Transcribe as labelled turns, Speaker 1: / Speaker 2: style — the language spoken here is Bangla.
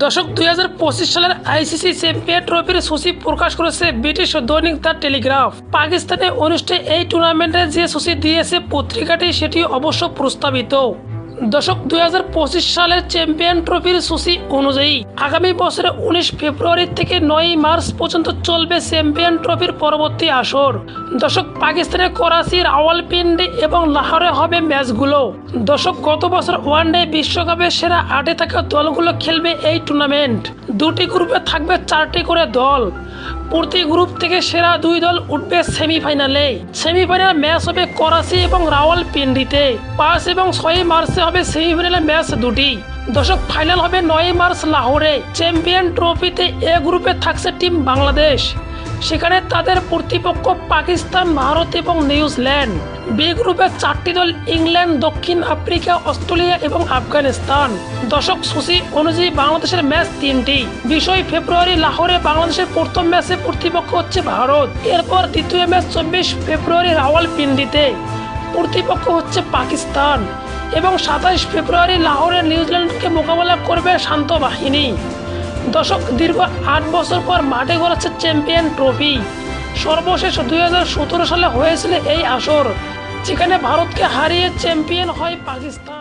Speaker 1: দশক দুই হাজার পঁচিশ সালের আইসিসি চ্যাম্পিয়ন ট্রফির সূচি প্রকাশ করেছে ব্রিটিশ দৈনিক দ্য টেলিগ্রাফ। পাকিস্তানে অনুষ্ঠিত এই টুর্নামেন্টে যে সূচি দিয়েছে পত্রিকাটি সেটি অবশ্য প্রস্তাবিত। দশক দুই হাজার পঁচিশ সালের চ্যাম্পিয়ন ট্রফির সূচি অনুযায়ী আগামী বছরে উনিশ ফেব্রুয়ারি থেকে নয় মার্চ পর্যন্ত চলবে চ্যাম্পিয়ন ট্রফির পরবর্তী আসর। দশক পাকিস্তানের করাচি রাওয়ালপিন্ডি এবং লাহোরে হবে ম্যাচগুলো। দশক গত বছর ওয়ানডে বিশ্বকাপের সেরা আটে থাকা দলগুলো খেলবে এই টুর্নামেন্ট। দুটি গ্রুপে থাকবে চারটি করে দল। প্রতি গ্রুপ থেকে সেরা দুই দল উঠবে সেমিফাইনালে। সেমিফাইনাল ম্যাচ হবে করাচি এবং রাওয়ালপিন্ডিতে। পাঁচ এবং ছয় মার্চে হবে সেমিফাইনালে ম্যাচ দুটি। দশক ফাইনাল হবে নয় মার্চ লাহোরে। চ্যাম্পিয়ন ট্রফিতে এ গ্রুপে থাকছে টিম বাংলাদেশ। সেখানে তাদের প্রতিপক্ষ পাকিস্তান, ভারত এবং নিউজিল্যান্ড। বি গ্রুপে চারটি দল ইংল্যান্ড, দক্ষিণ আফ্রিকা, অস্ট্রেলিয়া এবং আফগানিস্তান। দশক সূচি অনুযায়ী বাংলাদেশের ম্যাচ তিনটি। বিশই ফেব্রুয়ারি লাহোরে বাংলাদেশের প্রথম ম্যাচে প্রতিপক্ষ হচ্ছে ভারত। এরপর দ্বিতীয় ম্যাচ চব্বিশ ফেব্রুয়ারি রাওয়ালপিন্ডিতে। প্রতিপক্ষ হচ্ছে পাকিস্তান এবং সাতাইশ ফেব্রুয়ারি লাহোরে নিউজিল্যান্ডকে মোকাবেলা করবে শান্ত বাহিনী। দশক দীর্ঘ আট বছর পর মাঠে গড়াচ্ছে চ্যাম্পিয়ন ট্রফি। সর্বশেষ দু হাজার সতেরো সালে হয়েছিল এই আসর, যেখানে ভারতকে হারিয়ে চ্যাম্পিয়ন হয় পাকিস্তান।